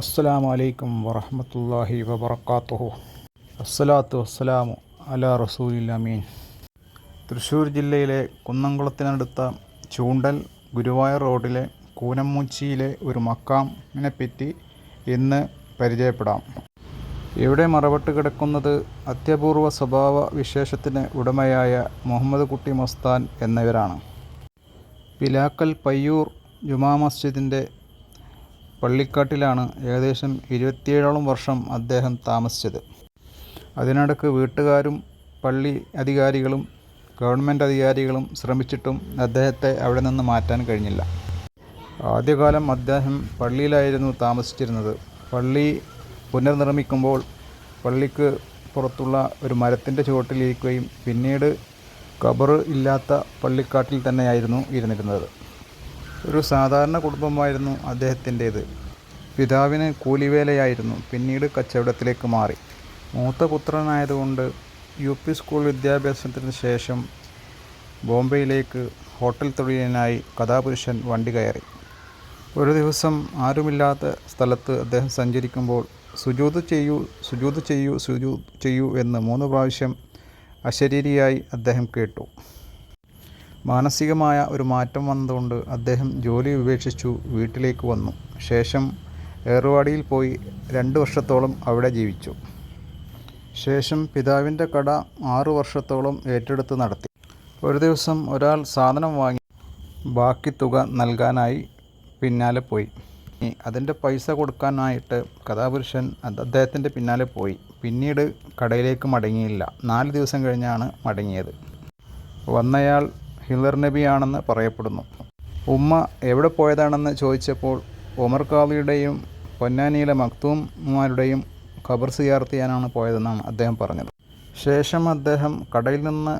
അസ്സലാമു അലൈക്കും വറഹമത്തല്ലാഹി വബർക്കാത്തുഹു അസ്സലാത്തു വസ്സലാമു അല റസൂലില്ലമീൻ തൃശ്ശൂർ ജില്ലയിലെ കുന്നംകുളത്തിനടുത്ത ചൂണ്ടൽ ഗുരുവായൂർ റോഡിലെ കൂനമ്മൂച്ചിയിലെ ഒരു മക്കാമിനെ പറ്റി ഇന്ന് പരിചയപ്പെടാം. ഇവിടെ മറവട്ട് കിടക്കുന്നത് അത്യപൂർവ സ്വഭാവ വിശേഷത്തിന് ഉടമയായ മുഹമ്മദ് കുട്ടി മസ്താൻ എന്നിവരാണ്. പിലാക്കൽ പയ്യൂർ ജുമാ മസ്ജിദിന്റെ പള്ളിക്കാട്ടിലാണ് ഏകദേശം ഇരുപത്തിയേഴോളം വർഷം അദ്ദേഹം താമസിച്ചത്. അതിനിടക്ക് വീട്ടുകാരും പള്ളി അധികാരികളും ഗവൺമെന്റ് അധികാരികളും ശ്രമിച്ചിട്ടും അദ്ദേഹത്തെ അവിടെ നിന്ന് മാറ്റാൻ കഴിഞ്ഞില്ല. ആദ്യകാലം അദ്ദേഹം പള്ളിയിലായിരുന്നു താമസിച്ചിരുന്നത്. പള്ളി പുനർനിർമ്മിക്കുമ്പോൾ പള്ളിക്ക് പുറത്തുള്ള ഒരു മരത്തിന്റെ ചുവട്ടിലിരിക്കുകയും പിന്നീട് കബറ് ഇല്ലാത്ത പള്ളിക്കാട്ടിൽ തന്നെയായിരുന്നു ഇരുന്നിരുന്നത്. ഒരു സാധാരണ കുടുംബമായിരുന്നു അദ്ദേഹത്തിന്റേത്. പിതാവിന് കൂലിവേലയായിരുന്നു പിന്നീട് കച്ചവടത്തിലേക്ക് മാറി. മൂത്ത പുത്രനായതുകൊണ്ട് യു പി സ്കൂൾ വിദ്യാഭ്യാസത്തിന് ശേഷം ബോംബെയിലേക്ക് ഹോട്ടൽ തൊഴിലിനായി കഥാപുരുഷൻ വണ്ടി കയറി. ഒരു ദിവസം ആരുമില്ലാത്ത സ്ഥലത്ത് അദ്ദേഹം സഞ്ചരിക്കുമ്പോൾ സുജൂത് ചെയ്യൂ സുജൂത് ചെയ്യൂ സുജൂ ചെയ്യൂ എന്ന് മൂന്ന് പ്രാവശ്യം അശരീരിയായി അദ്ദേഹം കേട്ടു. മാനസികമായ ഒരു മാറ്റം വന്നതുകൊണ്ട് അദ്ദേഹം ജോലി ഉപേക്ഷിച്ചു വീട്ടിലേക്ക് വന്നു. ശേഷം ഏറുവാടിയിൽ പോയി രണ്ട് വർഷത്തോളം അവിടെ ജീവിച്ചു. ശേഷം പിതാവിന്റെ കട ആറു വർഷത്തോളം ഏറ്റെടുത്ത് നടത്തി. ഒരു ദിവസം ഒരാൾ സാധനം വാങ്ങി ബാക്കി തുക നൽകാനായി പിന്നാലെ പോയി. അതിന്റെ പൈസ കൊടുക്കാനായിട്ട് കഥാപുരുഷൻ അദ്ദേഹത്തിന്റെ പിന്നാലെ പോയി. പിന്നീട് കടയിലേക്ക് മടങ്ങിയില്ല. നാല് ദിവസം കഴിഞ്ഞാണ് മടങ്ങിയത്. വന്നയാൾ ഹിലർ നബിയാണെന്ന് പറയപ്പെടുന്നു. ഉമ്മ എവിടെ പോയതാണെന്ന് ചോദിച്ചപ്പോൾ ഉമർ ഖാദിയുടെയും പൊന്നാനിയിലെ മക്തൂംമാരുടെയും ഖബർ സിയാർത്ത് ചെയ്യാനാണ് പോയതെന്നാണ് അദ്ദേഹം പറഞ്ഞത്. ശേഷം അദ്ദേഹം കടയിൽ നിന്ന്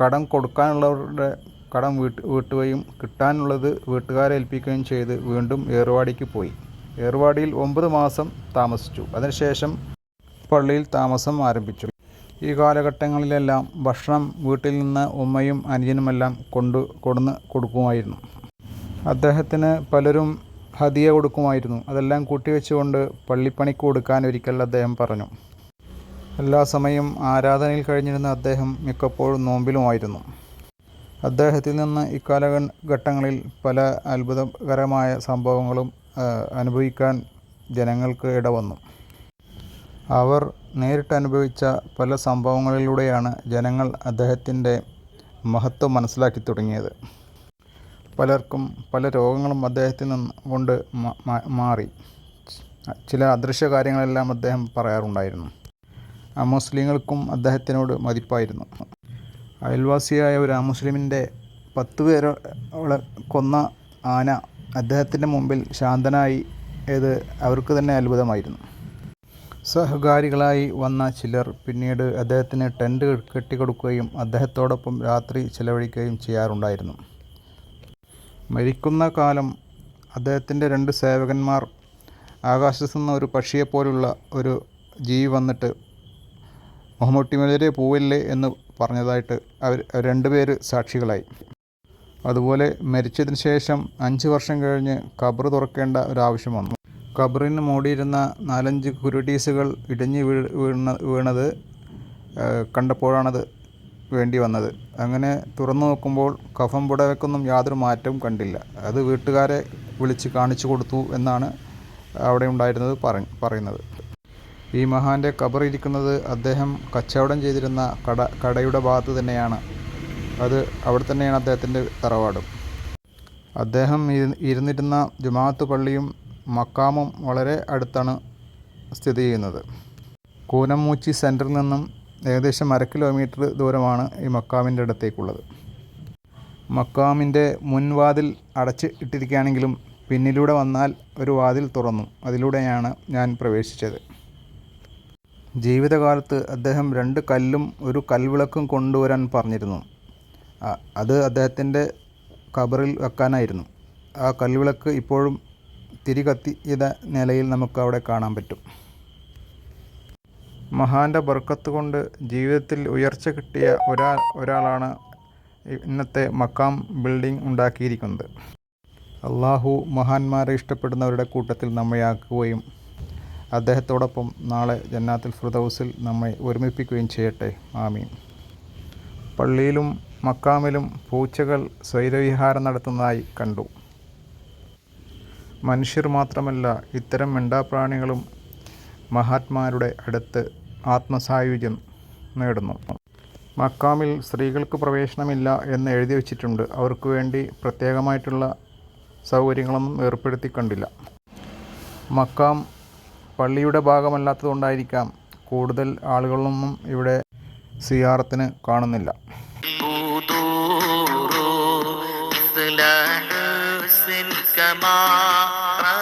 കടം കൊടുക്കാനുള്ളവരുടെ കടം വീട്ട് വീട്ടുകയും കിട്ടാനുള്ളത് വീട്ടുകാരെ ഏൽപ്പിക്കുകയും ചെയ്ത് വീണ്ടും ഏറുവാടിക്ക് പോയി. ഏറുവാടിയിൽ ഒമ്പത് മാസം താമസിച്ചു. അതിനുശേഷം പള്ളിയിൽ താമസം ആരംഭിച്ചു. ഈ കാലഘട്ടങ്ങളിലെല്ലാം ഭക്ഷണം വീട്ടിൽ നിന്ന് ഉമ്മയും അനുജനുമെല്ലാം കൊണ്ടു കൊടുന്ന് കൊടുക്കുമായിരുന്നു. അദ്ദേഹത്തിന് പലരും ഹതിയ കൊടുക്കുമായിരുന്നു. അതെല്ലാം കൂട്ടിവെച്ചുകൊണ്ട് പള്ളിപ്പണിക്ക് കൊടുക്കാൻ ഒരിക്കൽ അദ്ദേഹം പറഞ്ഞു. എല്ലാ സമയം ആരാധനയിൽ കഴിഞ്ഞിരുന്ന അദ്ദേഹം മിക്കപ്പോഴും നോമ്പിലുമായിരുന്നു. അദ്ദേഹത്തിൽ നിന്ന് ഇക്കാലഘട്ടങ്ങളിൽ പല അത്ഭുതകരമായ സംഭവങ്ങളും അനുഭവിക്കാൻ ജനങ്ങൾക്ക് ഇടവന്നു. അവർ നേരിട്ടനുഭവിച്ച പല സംഭവങ്ങളിലൂടെയാണ് ജനങ്ങൾ അദ്ദേഹത്തിന്റെ മഹത്വം മനസ്സിലാക്കി തുടങ്ങിയത്. പലർക്കും പല രോഗങ്ങളും അദ്ദേഹത്തിൽ നിന്ന് കൊണ്ട് മാറി. ചില അദൃശ്യ കാര്യങ്ങളെല്ലാം അദ്ദേഹം പറയാറുണ്ടായിരുന്നു. അമുസ്ലിങ്ങൾക്കും അദ്ദേഹത്തിനോട് മതിപ്പായിരുന്നു. അയൽവാസിയായ ഒരു അമുസ്ലിമിന്റെ പത്ത് പേരോളെ കൊന്ന ആന അദ്ദേഹത്തിന്റെ മുമ്പിൽ ശാന്തനായി. ഇത് അവർക്ക് തന്നെ അത്ഭുതമായിരുന്നു. സഹകാരികളായി വന്ന ചിലർ പിന്നീട് അദ്ദേഹത്തിന് ടെന്റ് കെട്ടിക്കൊടുക്കുകയും അദ്ദേഹത്തോടൊപ്പം രാത്രി ചിലവഴിക്കുകയും ചെയ്യാറുണ്ടായിരുന്നു. മരിക്കുന്ന കാലം അദ്ദേഹത്തിന്റെ രണ്ട് സേവകന്മാർ ആകാശത്തു നിന്ന് ഒരു പക്ഷിയെപ്പോലുള്ള ഒരു ജീവി വന്നിട്ട് മുഹമ്മൂട്ടിമലരെ പോവില്ലേ? എന്ന് പറഞ്ഞതായിട്ട് അവർ അവർ രണ്ടുപേര് സാക്ഷികളായി. അതുപോലെ മരിച്ചതിന് ശേഷം അഞ്ച് വർഷം കഴിഞ്ഞ് കബർ തുറക്കേണ്ട ഒരാവശ്യം വന്നു. ഖബറിന് മൂടിയിരുന്ന നാലഞ്ച് കുരുടീസുകൾ ഇടിഞ്ഞ് വീണ വീണത് കണ്ടപ്പോഴാണത് വേണ്ടി വന്നത്. അങ്ങനെ തുറന്നു നോക്കുമ്പോൾ കഫം പുടവയ്ക്കൊന്നും യാതൊരു മാറ്റവും കണ്ടില്ല. അത് വീട്ടുകാരെ വിളിച്ച് കാണിച്ചു കൊടുത്തു എന്നാണ് അവിടെ ഉണ്ടായിരുന്നത് പറ പറയുന്നത്. ഈ മഹാന്റെ ഖബർ ഇരിക്കുന്നത് അദ്ദേഹം കച്ചവടം ചെയ്തിരുന്ന കട കടയുടെ ഭാഗത്ത് തന്നെയാണ്. അത് അവിടെ തന്നെയാണ് അദ്ദേഹത്തിന്റെ തറവാടും. അദ്ദേഹം ഇരു- ഇരുന്നിരുന്ന ജുമാഅത്ത് പള്ളിയും മക്കാമും വളരെ അടുത്താണ് സ്ഥിതി ചെയ്യുന്നത്. കൂനമൂച്ചി സെന്ററിൽ നിന്നും ഏകദേശം അര കിലോമീറ്റർ ദൂരമാണ് ഈ മക്കാമിന്റെ അടുത്തേക്കുള്ളത്. മക്കാമിന്റെ മുൻവാതിൽ അടച്ച് ഇട്ടിരിക്കുകയാണെങ്കിലും പിന്നിലൂടെ വന്നാൽ ഒരു വാതിൽ തുറന്നു. അതിലൂടെയാണ് ഞാൻ പ്രവേശിച്ചത്. ജീവിതകാലത്ത് അദ്ദേഹം രണ്ട് കല്ലും ഒരു കൽവിളക്കും കൊണ്ടുവരാൻ പറഞ്ഞിരുന്നു. അത് അദ്ദേഹത്തിന്റെ കബറിൽ വെക്കാനായിരുന്നു. ആ കൽവിളക്ക് ഇപ്പോഴും തിരി കത്തിയ നിലയിൽ നമുക്ക് അവിടെ കാണാൻ പറ്റും. മഹാന്റെ ബർക്കത്ത് കൊണ്ട് ജീവിതത്തിൽ ഉയർച്ച കിട്ടിയ ഒരാൾ ഒരാളാണ് ഇന്നത്തെ മക്കാം ബിൽഡിംഗ് ഉണ്ടാക്കിയിരിക്കുന്നത്. അള്ളാഹു മഹാന്മാരെ ഇഷ്ടപ്പെടുന്നവരുടെ കൂട്ടത്തിൽ നമ്മെ ആക്കുകയും അദ്ദേഹത്തോടൊപ്പം നാളെ ജന്നാത്തിൽ ഫ്രുദൌസിൽ നമ്മെ ഒരുമിപ്പിക്കുകയും ചെയ്യട്ടെ. ആമീൻ. പള്ളിയിലും മക്കാമിലും പൂച്ചകൾ സ്വൈരവിഹാരം നടത്തുന്നതായി കണ്ടു. മനുഷ്യർ മാത്രമല്ല ഇത്തരം മിണ്ടാപ്രാണികളും മഹാത്മാരുടെ അടുത്ത് ആത്മസായുജ്യം നേടുന്നു. മക്കാമിൽ സ്ത്രീകൾക്ക് പ്രവേശനമില്ല എന്ന് എഴുതി വച്ചിട്ടുണ്ട്. അവർക്ക് വേണ്ടി പ്രത്യേകമായിട്ടുള്ള സൗകര്യങ്ങളൊന്നും ഏർപ്പെടുത്തി കണ്ടില്ല. മക്കാം പള്ളിയുടെ ഭാഗമല്ലാത്തതുകൊണ്ടായിരിക്കാം കൂടുതൽ ആളുകളൊന്നും ഇവിടെ സിയാറത്തിന് കാണുന്നില്ല. ah